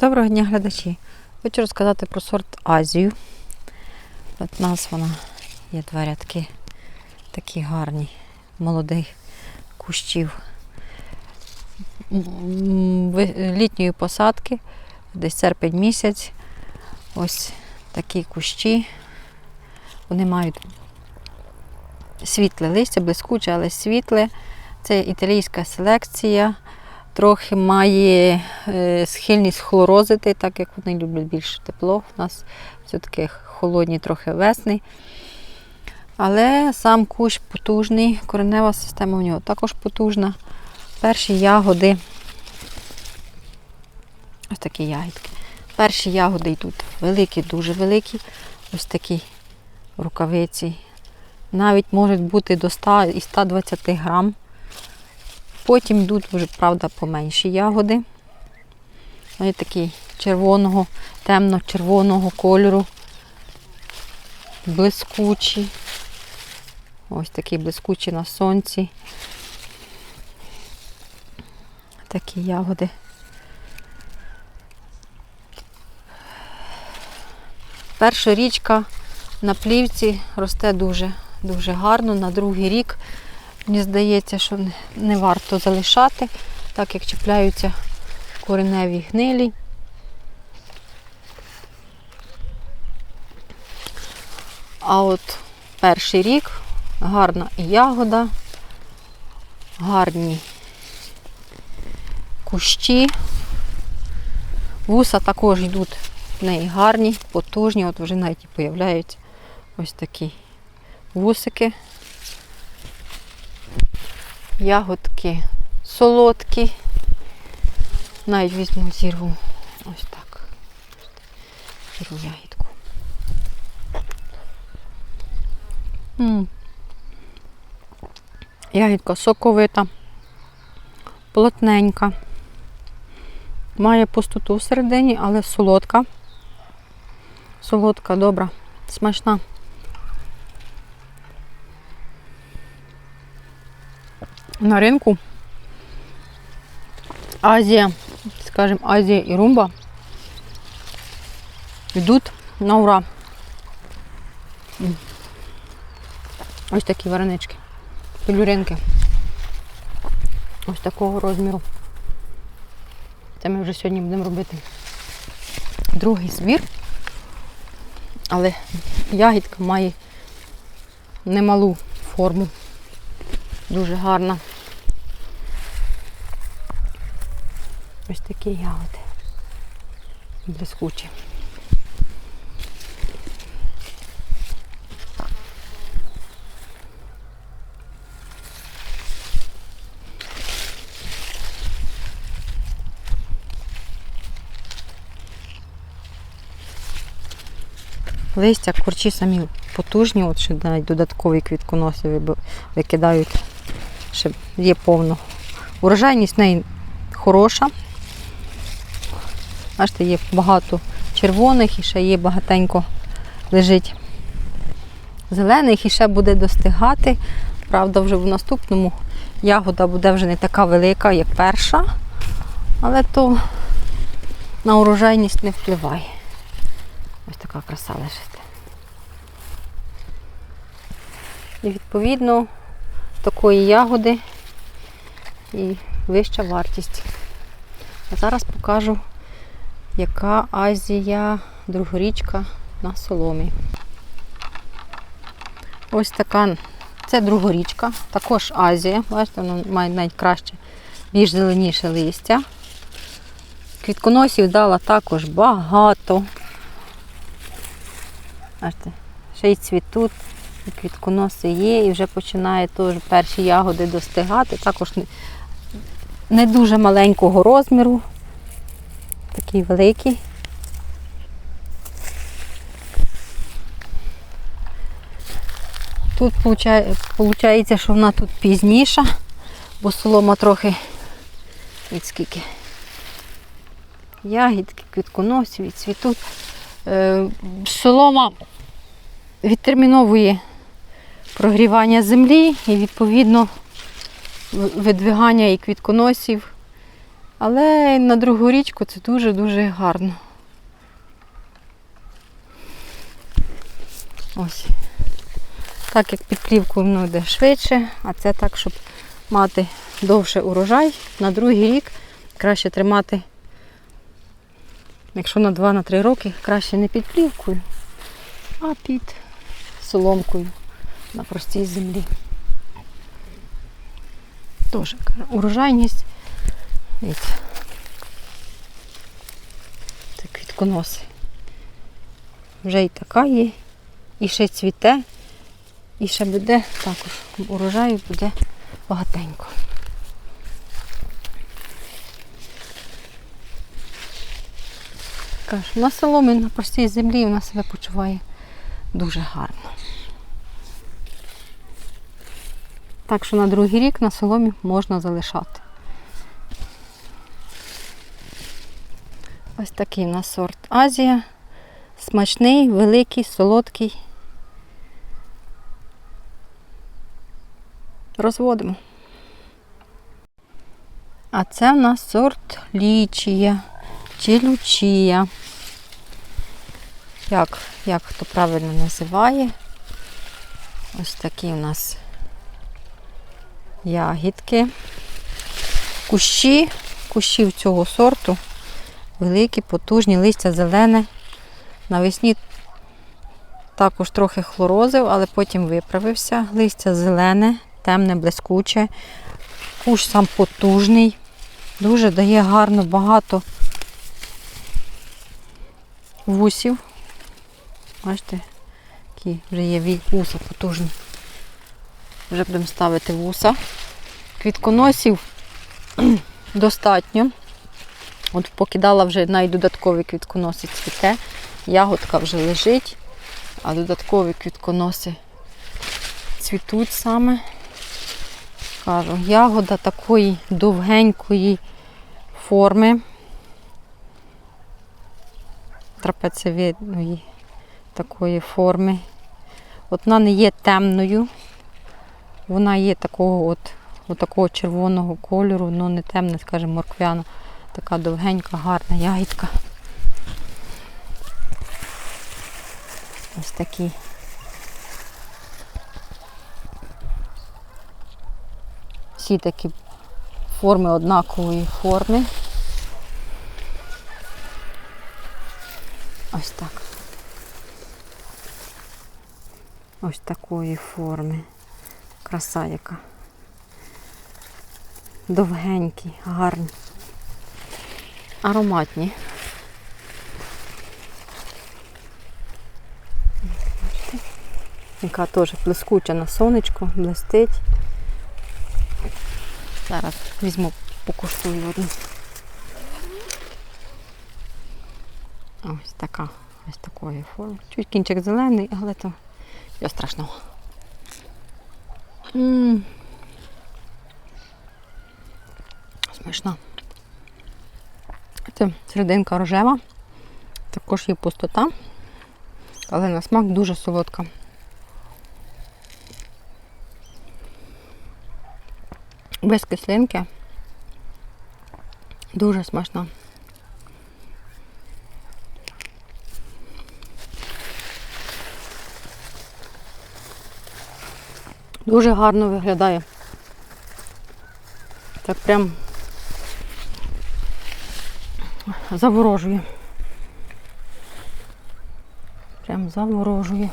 Доброго дня, глядачі. Хочу розказати про сорт Азію. От у нас вона є два рядки, такі гарні, молодих кущів. Літньої посадки, десь серпень місяць. Ось такі кущі. Вони мають світле листя, блискуче, але світле. Це італійська селекція. Трохи має е, схильність хлорозити, так як вони люблять більше тепло. У нас все-таки холодні трохи весни. Але сам кущ потужний, коренева система в нього також потужна. Перші ягоди, ось такі ягідки. Перші ягоди йдуть великі, дуже великі. Ось такі рукавиці. Навіть можуть бути до 100 і 120 грам. Потім йдуть вже, правда, поменші ягоди. Вони такі червоного, темно-червоного кольору. Блискучі. Ось такі блискучі на сонці. Такі ягоди. Перша річка на плівці росте дуже, дуже гарно. На другий рік Мені здається, що не- варто залишати, так як чіпляються кореневі гнилі. А от перший рік гарна ягода, гарні кущі. Вуса також йдуть в неї гарні, потужні, от вже навіть і появляються ось такі вусики. Ягодки солодкі. Навіть візьму зірву. Ось так. Зірву ягідку. М. Ягідка соковита, плотненька. Має пустоту всередині, але солодка. Солодка, добра, смачна. На ринку. Азія, скажімо, Азія і Румба йдуть на ура. Ось такі варенички, пелюринки. Ось такого розміру. Це ми вже сьогодні будемо робити другий збір. Але ягідка має немалу форму. Дуже гарна. Ось такі ягоди. Блискучі. Листя, корчі самі потужні, от ще навіть додаткові квітконоси викидають ще є повно. Урожайність в неї хороша. Бачите, є багато червоних і ще є багатенько лежить зелених і ще буде достигати. Правда, вже в наступному ягода буде вже не така велика, як перша, але то на урожайність не впливає. Ось така краса лежить. І відповідно такої ягоди і вища вартість. А зараз покажу, яка Азія другорічка на соломі. Ось така, це другорічка, також Азія. Бачите, вона має навіть краще, більш зеленіше листя. Квітконосів дала також багато. Бачите, ще й цвітуть. І квітконоси є, і вже починає теж перші ягоди достигати. Також не, не дуже маленького розміру, такий великий. Тут виходить, що вона тут пізніша, бо солома трохи від скільки. Ягідки, квітконосів і цвітуть. Е, солома відтерміновує прогрівання землі і відповідно видвигання і квітконосів, Але на другу річку це дуже-дуже гарно. Ось. Так як під плівкою воно йде швидше, а це так, щоб мати довше урожай. На другий рік краще тримати, якщо на 2-3 роки, краще не під плівкою, а під соломкою на простій землі. Теж урожайність. Це квітконоси. Вже і така є, і ще цвіте, і ще буде також урожаю буде багатенько. На соломі на простій землі вона себе почуває дуже гарно. Так що на другий рік на соломі можна залишати. Ось такий у нас сорт Азія. Смачний, великий, солодкий. Розводимо. А це в нас сорт лічія чи лючія. Як, як хто правильно називає. Ось такі у нас ягідки. Кущі, кущів цього сорту великі, потужні, листя зелене. Навесні також трохи хлорозив, але потім виправився. Листя зелене, темне, блискуче. Кущ сам потужний, дуже дає гарно багато вусів. Бачите, які вже є вуса потужні. Вже будемо ставити вуса. Квітконосів достатньо. От покидала вже навіть додаткові квітконоси цвіте. Ягодка вже лежить, а додаткові квітконоси цвітуть саме. Кажу, ягода такої довгенької форми, трапецевидної такої форми. От вона не є темною, вона є такого от, от такого червоного кольору, ну не темна, скажімо, морквяна. Така довгенька, гарна ягідка. Ось такі. Всі такі форми однакової форми. Ось так. Ось такої форми. Краса яка. Довгенькі, гарні ароматні. Яка теж блискуча на сонечку, блистить. Зараз візьму, покуштую одну. Ось така, ось такої форми. Чуть кінчик зелений, але то нічого страшного. Смачно. Це серединка рожева, також є пустота, але на смак дуже солодка. Без кислинки. Дуже смачно. Дуже гарно виглядає. Так прям заворожує. Прям заворожує.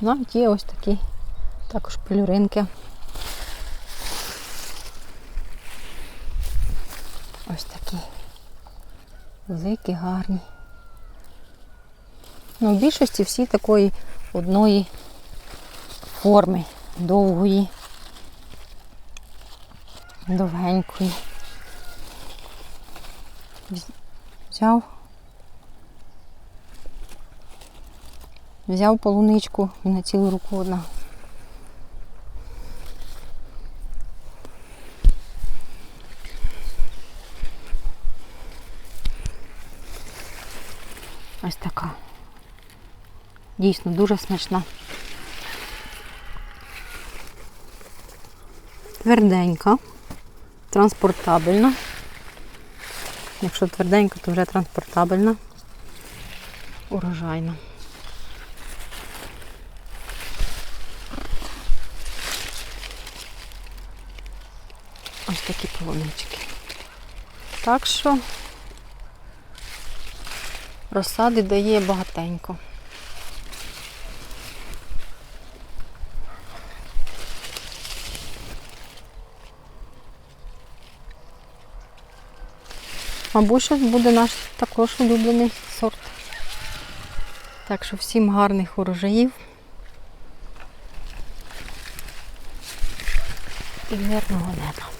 Навіть є ось такі також пелюринки. Ось такі великі, гарні. Ну, в більшості всі такої одної форми, довгої, довгенької. Взяв. Взяв полуничку і на цілу руку одна. Ось така. Дійсно, дуже смачна. Тверденька, транспортабельна. Якщо тверденька, то вже транспортабельна. Урожайна. Ось такі полунички. Так що розсади дає багатенько. Мабуть, щось буде наш також улюблений сорт. Так що всім гарних урожаїв. І мирного неба.